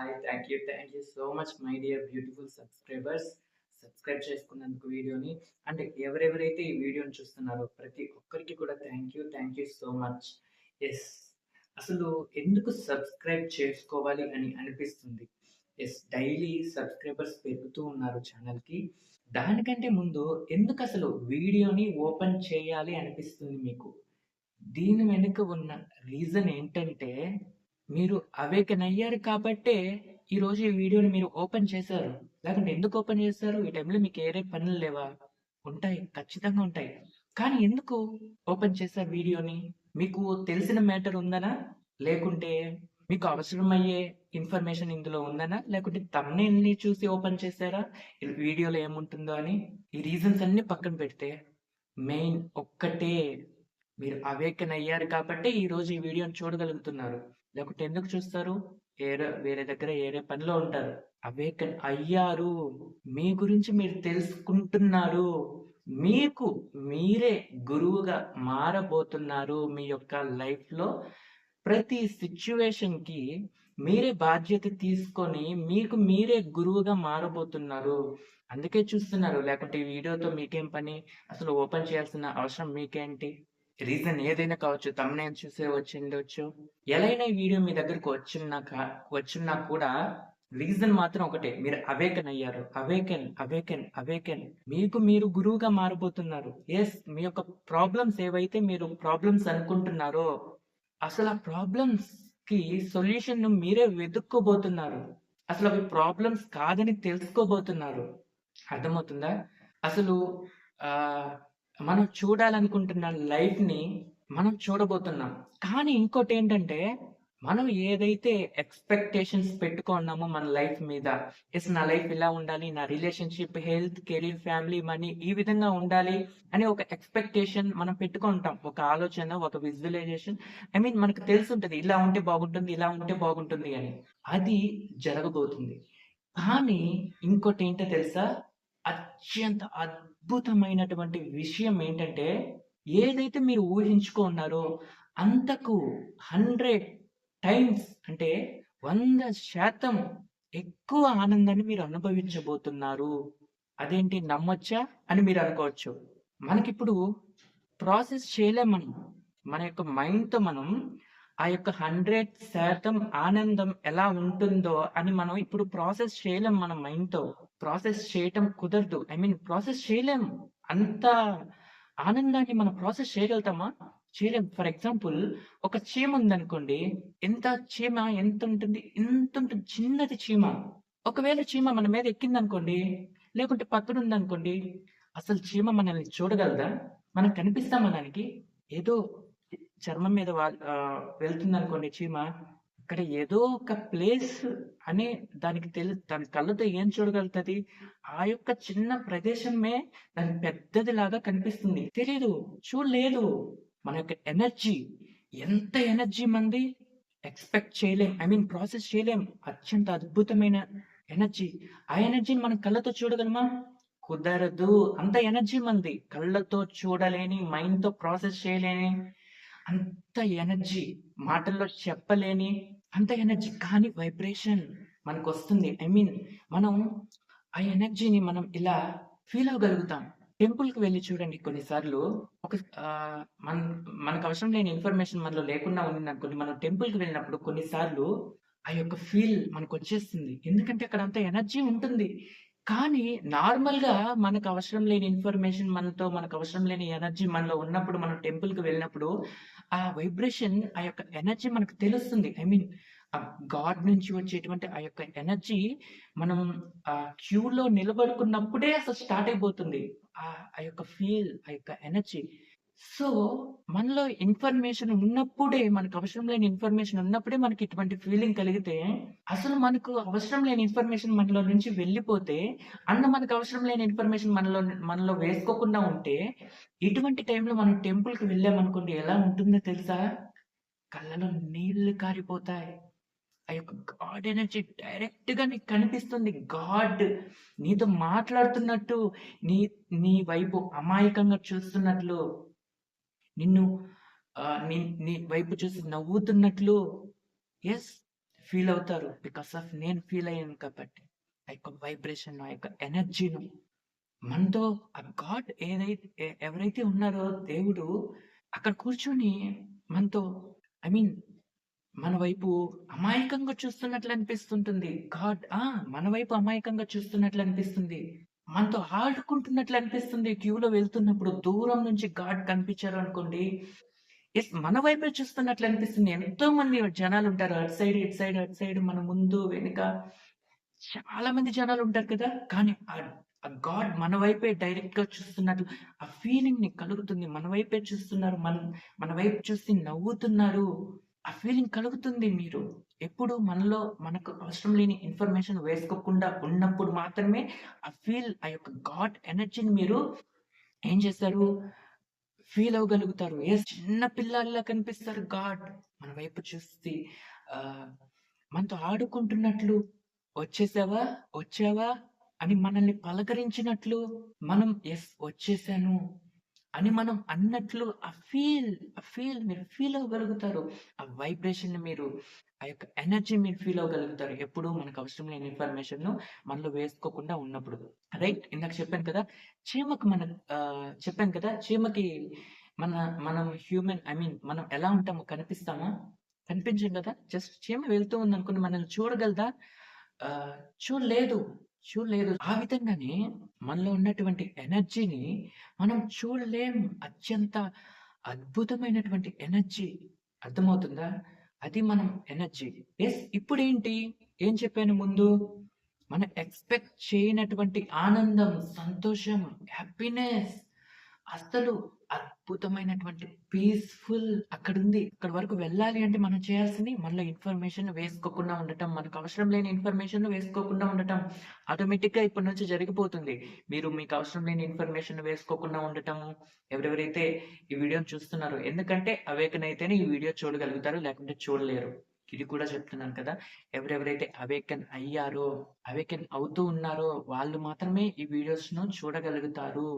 Hi thank you thank you so much my dear beautiful subscribers subscribe చేసుకున్నందుకు వీడియోని and ఎవరెవరైతే ఈ వీడియోని చూస్తున్నారో ప్రతి ఒక్కరికి కూడా thank you thank you so much yes అసలు ఎందుకు సబ్స్క్రైబ్ చేసుకోవాలి అని అనిపిస్తుంది? ఎస్ డైలీ సబ్స్క్రైబర్స్ పెరుగుతూ ఉన్నారు ఛానల్కి దానికంటే ముందు ఎందుకు అసలు వీడియోని ఓపెన్ చేయాలి అనిపిస్తుంది మీకు? దీని వెనుక ఉన్న రీజన్ ఏంటంటే మీరు అవేకన్ అయ్యారు కాబట్టే ఈరోజు ఈ వీడియోని మీరు ఓపెన్ చేశారు. లేకుంటే ఎందుకు ఓపెన్ చేస్తారు ఈ టైంలో మీకు ఏరే పనులు లేవా? ఉంటాయి ఖచ్చితంగా ఉంటాయి. కానీ ఎందుకు ఓపెన్ చేశారు వీడియోని మీకు తెలిసిన మ్యాటర్ ఉందనా? లేకుంటే మీకు అవసరమయ్యే ఇన్ఫర్మేషన్ ఇందులో ఉందనా? లేకుంటే తమ్నేల్ని చూసి ఓపెన్ చేశారా? వీడియోలో ఏముంటుందో అని ఈ రీజన్స్ అన్ని పక్కన పెడితే మెయిన్ ఒక్కటే మీరు అవేకన్ అయ్యారు కాబట్టి ఈ రోజు ఈ వీడియోని చూడగలుగుతున్నారు. లేకుంటే ఎందుకు చూస్తారు? ఏరే వేరే దగ్గర ఏరే పనిలో ఉంటారు. అవేకన్ అయ్యారు. మీ గురించి మీరు తెలుసుకుంటున్నారు. మీకు మీరే గురువుగా మారబోతున్నారు మీ యొక్క లైఫ్లో ప్రతి సిచ్యువేషన్కి మీరే బాధ్యత తీసుకొని మీకు మీరే గురువుగా మారబోతున్నారు. అందుకే చూస్తున్నారు. లేకుంటే ఈ వీడియోతో మీకేం పని? అసలు ఓపెన్ చేయాల్సిన అవసరం మీకేంటి? రీజన్ ఏదైనా కావచ్చు తమ్మునే చూసే వచ్చిండొచ్చు. ఎలా అయినా ఈ వీడియో మీ దగ్గరకు వచ్చినాక వచ్చినా కూడా రీజన్ మాత్రం ఒకటే మీరు అవేకన్ అయ్యారు. Awaken awaken awaken. మీకు మీరు గురువుగా మారబోతున్నారు. ఎస్ మీ యొక్క ప్రాబ్లమ్స్ ఏవైతే మీరు ప్రాబ్లమ్స్ అనుకుంటున్నారో అసలు ఆ ప్రాబ్లమ్స్కి సొల్యూషన్ను మీరే వెతుక్కోబోతున్నారు. అసలు అవి ప్రాబ్లమ్స్ కాదని తెలుసుకోబోతున్నారు. అర్థమవుతుందా? అసలు ఆ మనం చూడాలనుకుంటున్న లైఫ్ని మనం చూడబోతున్నాం. కానీ ఇంకోటి ఏంటంటే మనం ఏదైతే ఎక్స్పెక్టేషన్స్ పెట్టుకున్నామో మన లైఫ్ మీద ఎస్ నా లైఫ్ ఇలా ఉండాలి నా relationship health career family money ఈ విధంగా ఉండాలి అని ఒక ఎక్స్పెక్టేషన్ మనం పెట్టుకుంటాం. ఒక ఆలోచన ఒక విజువలైజేషన్. ఐ మీన్ మనకు తెలిసి ఉంటుంది ఇలా ఉంటే బాగుంటుంది ఇలా ఉంటే బాగుంటుంది అని. అది జరగబోతుంది. కానీ ఇంకోటి ఏంటో తెలుసా? అత్యంత అద్భుతమైనటువంటి విషయం ఏంటంటే ఏదైతే మీరు ఊహించుకున్నారో అంతకు హండ్రెడ్ టైమ్స్ అంటే వంద శాతం ఎక్కువ ఆనందాన్ని మీరు అనుభవించబోతున్నారు. అదేంటి నమ్మొచ్చా అని మీరు అనుకోవచ్చు. మనకిప్పుడు ప్రాసెస్ చేయలేం మనం. మన యొక్క మైండ్తో మనం ఆ యొక్క హండ్రెడ్ శాతం ఆనందం ఎలా ఉంటుందో అని మనం ఇప్పుడు ప్రాసెస్ చేయలేం మన మైండ్తో. ప్రాసెస్ చేయటం కుదరదు. ఐ మీన్ ప్రాసెస్ చేయలేం. అంత ఆనందాన్ని మనం ప్రాసెస్ చేయగలుగుతామా? చేయలేం. ఫర్ ఎగ్జాంపుల్ ఒక చీమ ఉందనుకోండి ఎంత చీమ ఎంత ఉంటుంది? ఎంత ఉంటుంది. చిన్నది చీమ. ఒకవేళ చీమ మన మీద ఎక్కిందనుకోండి లేకుంటే పక్కన ఉందనుకోండి అసలు చీమ మనల్ని చూడగలదా? మనం కనిపిస్తామా దానికి? ఏదో చర్మం మీద వెళ్తుంది అనుకోండి చీమ. అక్కడ ఏదో ఒక ప్లేస్ అని దానికి తెలి దాని కళ్ళతో ఏం చూడగలుగుతుంది? ఆ యొక్క చిన్న ప్రదేశమే దాని పెద్దది లాగా కనిపిస్తుంది. తెలియదు చూడలేదు. మన యొక్క ఎనర్జీ ఎంత ఎనర్జీ మంది ఎక్స్పెక్ట్ చేయలేం. ఐ మీన్ ప్రాసెస్ చేయలేం. అత్యంత అద్భుతమైన ఎనర్జీ. ఆ ఎనర్జీని మనం కళ్ళతో చూడగలమా? కుదరదు. అంత ఎనర్జీ మంది కళ్ళతో చూడలేని మైండ్తో ప్రాసెస్ చేయలేని అంత ఎనర్జీ మాటల్లో చెప్పలేని అంత ఎనర్జీ కానీ వైబ్రేషన్ మనకు వస్తుంది ఐ మీన్ మనం ఆ ఎనర్జీని మనం ఇలా ఫీల్ అవ్వగలుగుతాం. టెంపుల్కి వెళ్ళి చూడండి కొన్నిసార్లు ఒక మన మనకు అవసరం లేని ఇన్ఫర్మేషన్ మనలో లేకుండా ఉంది అనుకోండి మనం టెంపుల్కి వెళ్ళినప్పుడు కొన్నిసార్లు ఆ యొక్క ఫీల్ మనకు వచ్చేస్తుంది ఎందుకంటే అక్కడ అంత ఎనర్జీ ఉంటుంది. కానీ నార్మల్గా మనకు అవసరం లేని ఇన్ఫర్మేషన్ మనతో మనకు అవసరం లేని ఎనర్జీ మనలో ఉన్నప్పుడు మనం టెంపుల్కి వెళ్ళినప్పుడు ఆ వైబ్రేషన్ ఆ యొక్క ఎనర్జీ మనకు తెలుస్తుంది. ఐ మీన్ ఆ గాడ్ నుంచి వచ్చేటువంటి ఆ యొక్క ఎనర్జీ మనం ఆ క్యూలో నిలబడుకున్నప్పుడే అసలు స్టార్ట్ అయిపోతుంది. ఆ ఆ యొక్క ఫీల్ ఆ యొక్క ఎనర్జీ సో మనలో ఇన్ఫర్మేషన్ ఉన్నప్పుడే మనకు అవసరం లేని ఇన్ఫర్మేషన్ ఉన్నప్పుడే మనకి ఇటువంటి ఫీలింగ్ కలిగితే అసలు మనకు అవసరం లేని ఇన్ఫర్మేషన్ మనలో నుంచి వెళ్ళిపోతే అన్న మనకు అవసరం లేని ఇన్ఫర్మేషన్ మనలో మనలో వేసుకోకుండా ఉంటే ఇటువంటి టైంలో మనం టెంపుల్కి వెళ్ళామనుకోండి ఎలా ఉంటుందో తెలుసా? కళ్ళలో నీళ్ళు కారిపోతాయి. ఆ యొక్క గాడ్ ఎనర్జీ డైరెక్ట్గా నీకు కనిపిస్తుంది. గాడ్ నీతో మాట్లాడుతున్నట్టు నీ నీ వైపు అమాయకంగా చూస్తున్నట్లు నిన్ను నీ నీ వైపు చూసి నవ్వుతున్నట్లు ఎస్ ఫీల్ అవుతారు. బికాస్ ఆఫ్ నేను ఫీల్ అయ్యాను కాబట్టి. ఆ యొక్క వైబ్రేషన్ ఆ యొక్క ఎనర్జీను మనతో ఆ గాడ్ ఏదైతే ఎవరైతే ఉన్నారో దేవుడు అక్కడ కూర్చొని మనతో ఐ మీన్ మన వైపు అమాయకంగా చూస్తున్నట్లు అనిపిస్తుంటుంది. గాడ్ ఆ మన వైపు అమాయకంగా చూస్తున్నట్లు అనిపిస్తుంది. మనతో ఆడుకుంటున్నట్లు అనిపిస్తుంది క్యూలో వెళ్తున్నప్పుడు. దూరం నుంచి గాడ్ కనిపించారు అనుకోండి. ఎస్ మన వైపే చూస్తున్నట్లు అనిపిస్తుంది. ఎంతో మంది జనాలు ఉంటారు. అటు సైడ్ ఇటు సైడ్ అటు సైడ్ మన ముందు వెనుక. చాలా మంది జనాలు ఉంటారు కదా. కానీ ఆ గాడ్ మన వైపే డైరెక్ట్గా చూస్తున్నట్లు ఆ ఫీలింగ్ని కలుగుతుంది. మన వైపే చూస్తున్నారు. మన మన వైపు చూసి నవ్వుతున్నారు. ఆ ఫీలింగ్ కలుగుతుంది మీరు. ఎప్పుడు మనలో మనకు అవసరం లేని ఇన్ఫర్మేషన్ వేసుకోకుండా ఉన్నప్పుడు మాత్రమే ఆ ఫీల్ ఆ యొక్క గాడ్ ఎనర్జీని మీరు ఏం చేస్తారు? ఫీల్ అవ్వగలుగుతారు. ఏ చిన్న పిల్లల్లా కనిపిస్తారు గాడ్ మన వైపు చూసి మనతో ఆడుకుంటున్నట్లు వచ్చేసావా? వచ్చావా? అని మనల్ని పలకరించినట్లు మనం ఎస్ వచ్చేసాను. అని మనం అన్నట్లు ఆ ఫీల్ ఆ ఫీల్ మీరు ఫీల్ అవ్వగలుగుతారు. ఆ వైబ్రేషన్ మీరు ఆ యొక్క ఎనర్జీ మీరు ఫీల్ అవ్వగలుగుతారు. ఎప్పుడు మనకు అవసరం లేని ఇన్ఫర్మేషన్ మనలో వేసుకోకుండా ఉన్నప్పుడు. రైట్ ఇందాక చెప్పాను కదా చీమకు మన చెప్పాను కదా చీమకి మన మనం హ్యూమన్ ఐ మీన్ మనం ఎలా ఉంటామో కనిపిస్తామా? కనిపించాం కదా? జస్ట్ చీమ వెళ్తూ ఉంది అనుకుని మనల్ని చూడగలదా? చూడలేదు. చూడలేదు. ఆ విధంగానే మనలో ఉన్నటువంటి ఎనర్జీని మనం చూడలేం. అత్యంత అద్భుతమైనటువంటి ఎనర్జీ. అర్థమవుతుందా? అది మనం ఎనర్జీ. ఎస్ ఇప్పుడు ఏంటి ఏం చెప్పాను ముందు? మనం ఎక్స్పెక్ట్ చేయనటువంటి ఆనందం సంతోషం హ్యాపీనెస్ అసలు అద్భుతమైనటువంటి పీస్ఫుల్ అక్కడ ఉంది అక్కడ వరకు వెళ్ళాలి అంటే మనం చేయాల్సింది మనలో ఇన్ఫర్మేషన్ వేసుకోకుండా ఉండటం. మనకు అవసరం లేని ఇన్ఫర్మేషన్ వేసుకోకుండా ఉండటం. ఆటోమేటిక్గా ఇప్పటి నుంచి జరిగిపోతుంది. మీరు మీకు అవసరం లేని ఇన్ఫర్మేషన్ వేసుకోకుండా ఉండటం. ఎవరెవరైతే ఈ వీడియోని చూస్తున్నారు ఎందుకంటే అవేకన్ అయితేనే ఈ వీడియో చూడగలుగుతారు లేకుంటే చూడలేరు. ఇది కూడా చెప్తున్నాను కదా. ఎవరెవరైతే అవేకన్ అయ్యారో అవేకన్ అవుతూ ఉన్నారో వాళ్ళు మాత్రమే ఈ వీడియోస్ను చూడగలుగుతారు.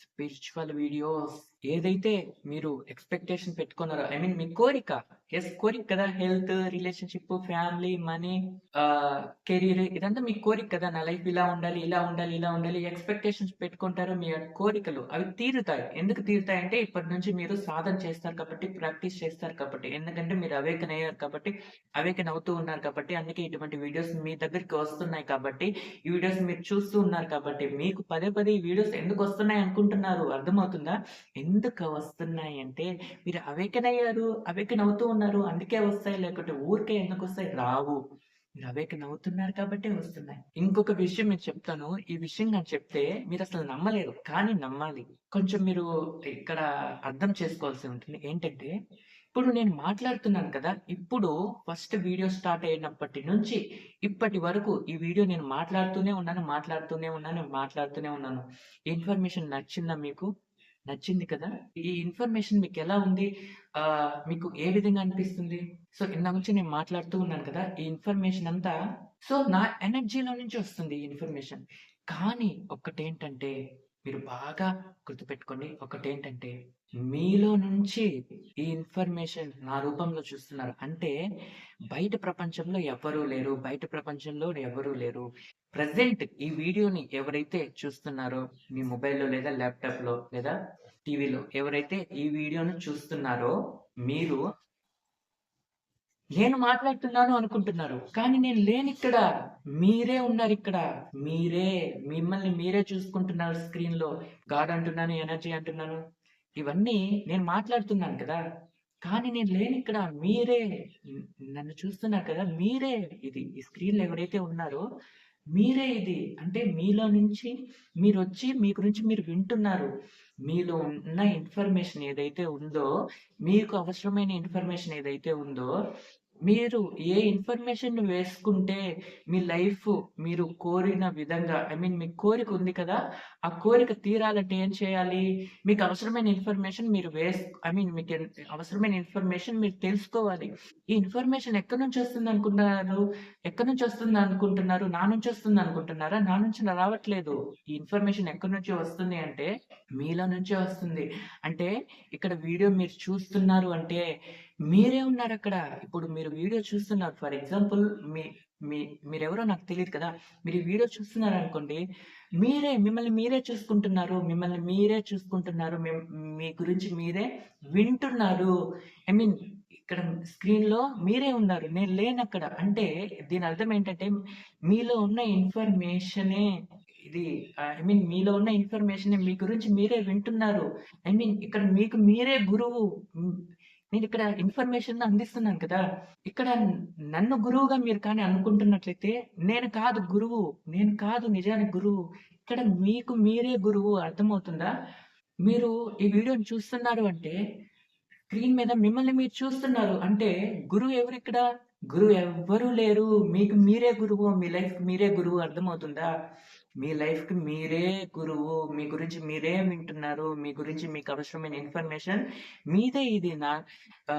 స్పిరిచువల్ వీడియోస్ ఏదైతే మీరు ఎక్స్పెక్టేషన్ పెట్టుకున్నారో ఐ మీన్ మీ కోరిక ఎస్ కోరిక కదా health relationship family money career ఇదంతా మీ కోరిక కదా నా లైఫ్ ఇలా ఉండాలి ఇలా ఉండాలి ఇలా ఉండాలి ఎక్స్పెక్టేషన్స్ పెట్టుకుంటారు మీ కోరికలు అవి తీరుతాయి. ఎందుకు తీరుతాయి అంటే ఇప్పటి నుంచి మీరు సాధన చేస్తారు కాబట్టి ప్రాక్టీస్ చేస్తారు కాబట్టి ఎందుకంటే మీరు అవేకన్ అయ్యారు కాబట్టి అవేకన్ అవుతూ ఉన్నారు కాబట్టి అందుకే ఇటువంటి వీడియోస్ మీ దగ్గరికి వస్తున్నాయి కాబట్టి ఈ వీడియోస్ మీరు చూస్తూ ఉన్నారు కాబట్టి మీకు పదే పదే ఈ వీడియోస్ ఎందుకు వస్తున్నాయి అనుకుంటున్నారు? అర్థమవుతుందా? ఎందుకు వస్తున్నాయి అంటే మీరు అవేకన్ అయ్యారు అవేకన్ అవుతూ ఉన్నారు అందుకే వస్తాయి లేకుంటే ఊరికే ఎందుకు వస్తాయి? రావు. మీరు అవేకన్ అవుతున్నారు కాబట్టి వస్తున్నాయి. ఇంకొక విషయం నేను చెప్తాను. ఈ విషయం నేను చెప్తే మీరు అసలు నమ్మలేరు కానీ నమ్మాలి. కొంచెం మీరు ఇక్కడ అర్థం చేసుకోవాల్సి ఉంటుంది. ఏంటంటే ఇప్పుడు నేను మాట్లాడుతున్నాను కదా ఇప్పుడు ఫస్ట్ వీడియో స్టార్ట్ అయినప్పటి నుంచి ఇప్పటి వరకు ఈ వీడియో నేను మాట్లాడుతూనే ఉన్నాను మాట్లాడుతూనే ఉన్నాను మాట్లాడుతూనే ఉన్నాను. ఇన్ఫర్మేషన్ నచ్చిందా మీకు? నచ్చింది కదా? ఈ ఇన్ఫర్మేషన్ మీకు ఎలా ఉంది? ఆ మీకు ఏ విధంగా అనిపిస్తుంది? సో ఇందా నుంచి నేను మాట్లాడుతూ ఉన్నాను కదా ఈ ఇన్ఫర్మేషన్ అంతా సో నా ఎనర్జీలో నుంచి వస్తుంది ఈ ఇన్ఫర్మేషన్. కానీ ఒక్కటేంటంటే మీరు బాగా గుర్తుపెట్టుకోండి ఒకటేంటంటే మీలో నుంచి ఈ ఇన్ఫర్మేషన్ నా రూపంలో చూస్తున్నారు. అంటే బయట ప్రపంచంలో ఎవరూ లేరు బయట ప్రపంచంలో ఎవరూ లేరు. ప్రజెంట్ ఈ వీడియోని ఎవరైతే చూస్తున్నారో మీ మొబైల్లో లేదా ల్యాప్టాప్లో లేదా టీవీలో ఎవరైతే ఈ వీడియోను చూస్తున్నారో మీరు నేను మాట్లాడుతున్నాను అనుకుంటున్నారు. కానీ నేను లేని ఇక్కడ మీరే ఉన్నారు ఇక్కడ. మీరే మిమ్మల్ని మీరే చూసుకుంటున్నారు స్క్రీన్లో. గాడ్ అంటున్నాను ఎనర్జీ అంటున్నాను. ఇవన్నీ నేను మాట్లాడుతున్నాను కదా. కానీ నేను లేని ఇక్కడ మీరే నన్ను చూస్తున్నారు కదా మీరే ఇది. ఈ స్క్రీన్లో ఎవరైతే ఉన్నారో మీరే ఇది. అంటే మీలో నుంచి మీరు వచ్చి మీ గురించి మీరు వింటున్నారు. మీలో ఉన్న ఇన్ఫర్మేషన్ ఏదైతే ఉందో మీకు అవసరమైన ఇన్ఫర్మేషన్ ఏదైతే ఉందో మీరు ఏ ఇన్ఫర్మేషన్ వేసుకుంటే మీ లైఫ్ మీరు కోరిన విధంగా ఐ మీన్ మీ కోరిక ఉంది కదా ఆ కోరిక తీరాలంటే ఏం చేయాలి? మీకు అవసరమైన ఇన్ఫర్మేషన్ మీరు వేస్ ఐ మీన్ మీకు అవసరమైన ఇన్ఫర్మేషన్ మీరు తెలుసుకోవాలి. ఈ ఇన్ఫర్మేషన్ ఎక్కడి నుంచి వస్తుంది అనుకుంటున్నారు? ఎక్కడి నుంచి వస్తుంది అనుకుంటున్నారు? నా నుంచి వస్తుంది అనుకుంటున్నారా? నా నుంచి రావట్లేదు. ఈ ఇన్ఫర్మేషన్ ఎక్కడి నుంచి వస్తుంది అంటే మీలో నుంచే వస్తుంది. అంటే ఇక్కడ వీడియో మీరు చూస్తున్నారు అంటే మీరే ఉన్నారు అక్కడ ఇప్పుడు మీరు వీడియో చూస్తున్నారు. ఫర్ ఎగ్జాంపుల్ మీ మీ మీరెవరో నాకు తెలియదు కదా! మీరు వీడియో చూస్తున్నారు అనుకోండి మీరే మిమ్మల్ని మీరే చూసుకుంటున్నారు. మిమ్మల్ని మీరే చూసుకుంటున్నారు. మీ గురించి మీరే వింటున్నారు. ఐ మీన్ ఇక్కడ స్క్రీన్‌లో మీరే ఉన్నారు. నేను లేనక్కడ. అంటే దీని అర్థం ఏంటంటే మీలో ఉన్న ఇన్ఫర్మేషనే ఇది ఐ మీన్ మీలో ఉన్న ఇన్ఫర్మేషనే మీ గురించి మీరే వింటున్నారు. ఐ మీన్ ఇక్కడ మీకు మీరే గురువు. నేను ఇక్కడ ఇన్ఫర్మేషన్ అందిస్తున్నాను కదా! ఇక్కడ నన్ను గురువుగా మీరు కానీ అనుకుంటున్నట్లయితే నేను కాదు గురువు. నేను కాదు నిజానికి గురువు. ఇక్కడ మీకు మీరే గురువు. అర్థమవుతుందా? మీరు ఈ వీడియోని చూస్తున్నారు అంటే స్క్రీన్ మీద మిమ్మల్ని మీరు చూస్తున్నారు. అంటే గురువు ఎవరు ఇక్కడ గురువు ఎవ్వరు లేరు. మీకు మీరే గురువు. మీ లైఫ్ మీరే గురువు. అర్థమవుతుందా? మీ లైఫ్‌కి మీరే గురువు. మీ గురించి మీరే వింటున్నారు. మీ గురించి మీకు అవసరమైన ఇన్ఫర్మేషన్ మీదే ఇది. నా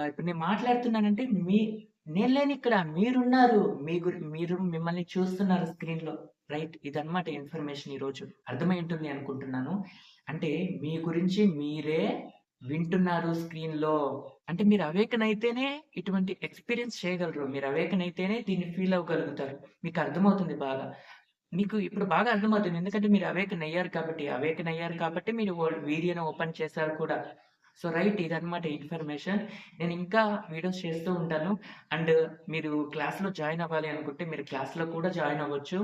ఇప్పుడు నేను మాట్లాడుతున్నానంటే మీ నేను లేని ఇక్కడ మీరున్నారు. మీ గురి మీరు మిమ్మల్ని చూస్తున్నారు స్క్రీన్‌లో. రైట్. ఇదన్నమాట ఇన్ఫర్మేషన్ ఈరోజు. అర్థమై ఉంటుంది అనుకుంటున్నాను. అంటే మీ గురించి మీరే వింటున్నారు స్క్రీన్‌లో. అంటే మీరు అవేకన్ అయితేనే ఇటువంటి ఎక్స్‌పీరియన్స్ చేయగలరు. మీరు అవేకన్ అయితేనే దీన్ని ఫీల్ అవ్వగలుగుతారు. మీకు అర్థమవుతుంది బాగా. మీకు ఇప్పుడు బాగా అర్థమవుతుంది. ఎందుకంటే మీరు అవేకన్ అయ్యారు కాబట్టి. అవేకన్ అయ్యారు కాబట్టి మీరు వ వీడియోని ఓపెన్ చేశారు కూడా. సో, రైట్ ఇదన్నమాట ఇన్ఫర్మేషన్. నేను ఇంకా వీడియోస్ చేస్తూ ఉంటాను. అండ్ మీరు క్లాస్‌లో జాయిన్ అవ్వాలి అనుకుంటే మీరు క్లాస్‌లో కూడా జాయిన్ అవ్వచ్చు.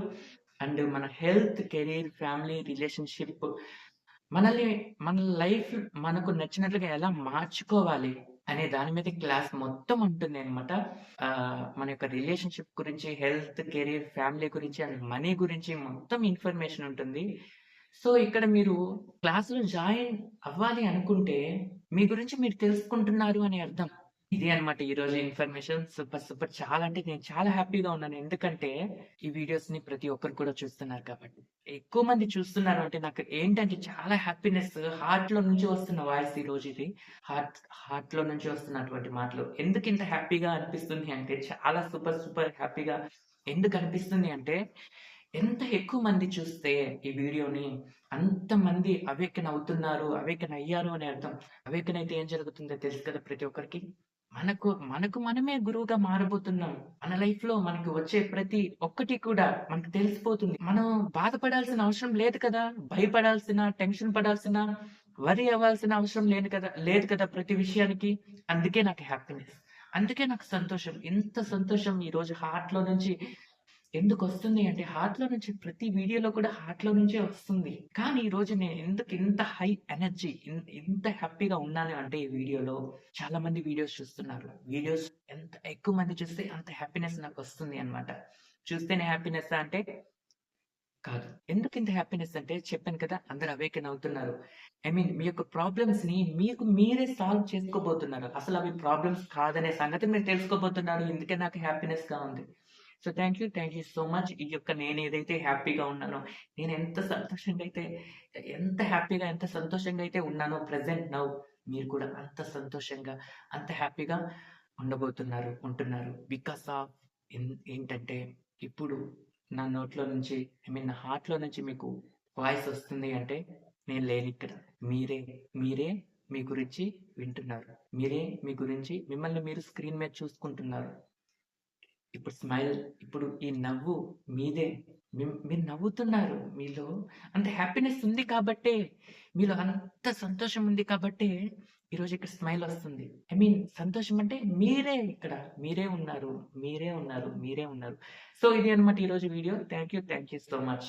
అండ్ మన హెల్త్, కెరీర్, ఫ్యామిలీ, రిలేషన్‌షిప్ మనల్ని మన లైఫ్ మనకు నచ్చినట్లుగా ఎలా మార్చుకోవాలి అనే దాని మీద క్లాస్ మొత్తం ఉంటుంది అన్నమాట. మన యొక్క రిలేషన్‌షిప్ గురించి, హెల్త్, కెరీర్, ఫ్యామిలీ గురించి అండ్ మనీ గురించి మొత్తం ఇన్ఫర్మేషన్ ఉంటుంది. సో, ఇక్కడ మీరు క్లాసులో జాయిన్ అవ్వాలి అనుకుంటే మీ గురించి మీరు తెలుసుకుంటున్నారు అని అర్థం. ఇది అన్నమాట రోజు ఇన్ఫర్మేషన్. సూపర్! సూపర్! చాలా అంటే నేను చాలా హ్యాపీగా ఉన్నాను. ఎందుకంటే ఈ వీడియోస్ని ప్రతి ఒక్కరు కూడా చూస్తున్నారు కాబట్టి. ఎక్కువ మంది చూస్తున్నారు అంటే నాకు ఏంటంటే చాలా హ్యాపీనెస్ హార్ట్లో నుంచి వస్తున్న వాయిస్ ఈరోజు ఇది. హార్ట్ హార్ట్లో నుంచి వస్తున్నటువంటి మాటలు. ఎందుకు ఇంత హ్యాపీగా అనిపిస్తుంది అంటే చాలా సూపర్! సూపర్ హ్యాపీగా ఎందుకు అనిపిస్తుంది అంటే ఎంత ఎక్కువ మంది చూస్తే ఈ వీడియోని అంతమంది అవేకన్ అవుతున్నారు. అవేకన్ అయ్యారు అని అర్థం. అవేకన్ అయితే ఏం జరుగుతుందో తెలుసు కదా ప్రతి ఒక్కరికి. మనకు మనకు మనమే గురువుగా మారబోతున్నాం. మన లైఫ్లో మనకు వచ్చే ప్రతి ఒక్కటి కూడా మనకు తెలిసిపోతుంది. మనం బాధపడాల్సిన అవసరం లేదు కదా! భయపడాల్సిన, టెన్షన్ పడాల్సిన, వరి అవ్వాల్సిన అవసరం లేదు కదా లేదు కదా ప్రతి విషయానికి. అందుకే నాకు హ్యాపీనెస్. అందుకే నాకు సంతోషం. ఇంత సంతోషం ఈ రోజు హార్ట్లో నుంచి ఎందుకు వస్తుంది అంటే హార్ట్‌లో నుంచి ప్రతి వీడియోలో కూడా హార్ట్లో నుంచే వస్తుంది. కానీ ఈ రోజు నేను ఎందుకు ఇంత హై ఎనర్జీ ఎంత ఇంత హ్యాపీగా ఉన్నాను అంటే ఈ వీడియోలో చాలా మంది వీడియోస్ చూస్తున్నారు. వీడియోస్ ఎంత ఎక్కువ మంది చూస్తే అంత హ్యాపీనెస్ నాకు వస్తుంది అన్నమాట. చూస్తేనే హ్యాపీనెస్ అంటే కాదు. ఎందుకు ఇంత హ్యాపీనెస్ అంటే చెప్పాను కదా! అందరూ అవేకన్ అవుతున్నారు. ఐ మీన్ మీ యొక్క ప్రాబ్లమ్స్‌ని మీకు మీరే సాల్వ్ చేసుకోబోతున్నారు. అసలు అవి ప్రాబ్లమ్స్ కాదనే సంగతి మీరు తెలుసుకోబోతున్నారు. ఇందుకే నాకు హ్యాపీనెస్గా ఉంది. So, thank you. Thank you so much. ఈ యొక్క నేను ఏదైతే హ్యాపీగా ఉన్నానో, నేను ఎంత సంతోషంగా అయితే ఎంత హ్యాపీగా, ఎంత సంతోషంగా అయితే ఉన్నానో ప్రెజెంట్ నౌ మీరు కూడా అంత సంతోషంగా, అంత హ్యాపీగా ఉండబోతున్నారు, ఉంటున్నారు. బికాస్ ఆఫ్ ఏంటంటే ఇప్పుడు నా నోట్లో నుంచి ఐ మీన్ నా హార్ట్‌లో నుంచి మీకు వాయిస్ వస్తుంది అంటే నేను లేని ఇక్కడ మీరే, మీరే మీ గురించి వింటున్నారు. మీరే మీ గురించి మిమ్మల్ని మీరు స్క్రీన్ మీద చూసుకుంటున్నారు. ఇప్పుడు స్మైల్ ఇప్పుడు ఈ నవ్వు మీదే. మీరు నవ్వుతున్నారు. మీలో అంత హ్యాపీనెస్ ఉంది కాబట్టే, మీలో అంత సంతోషం ఉంది కాబట్టే ఈరోజు ఇక్కడ స్మైల్ వస్తుంది. ఐ మీన్ సంతోషం అంటే మీరే ఇక్కడ. మీరే ఉన్నారు. మీరే ఉన్నారు. మీరే ఉన్నారు. సో, ఇది అనమాట ఈరోజు video. Thank you. Thank you so much.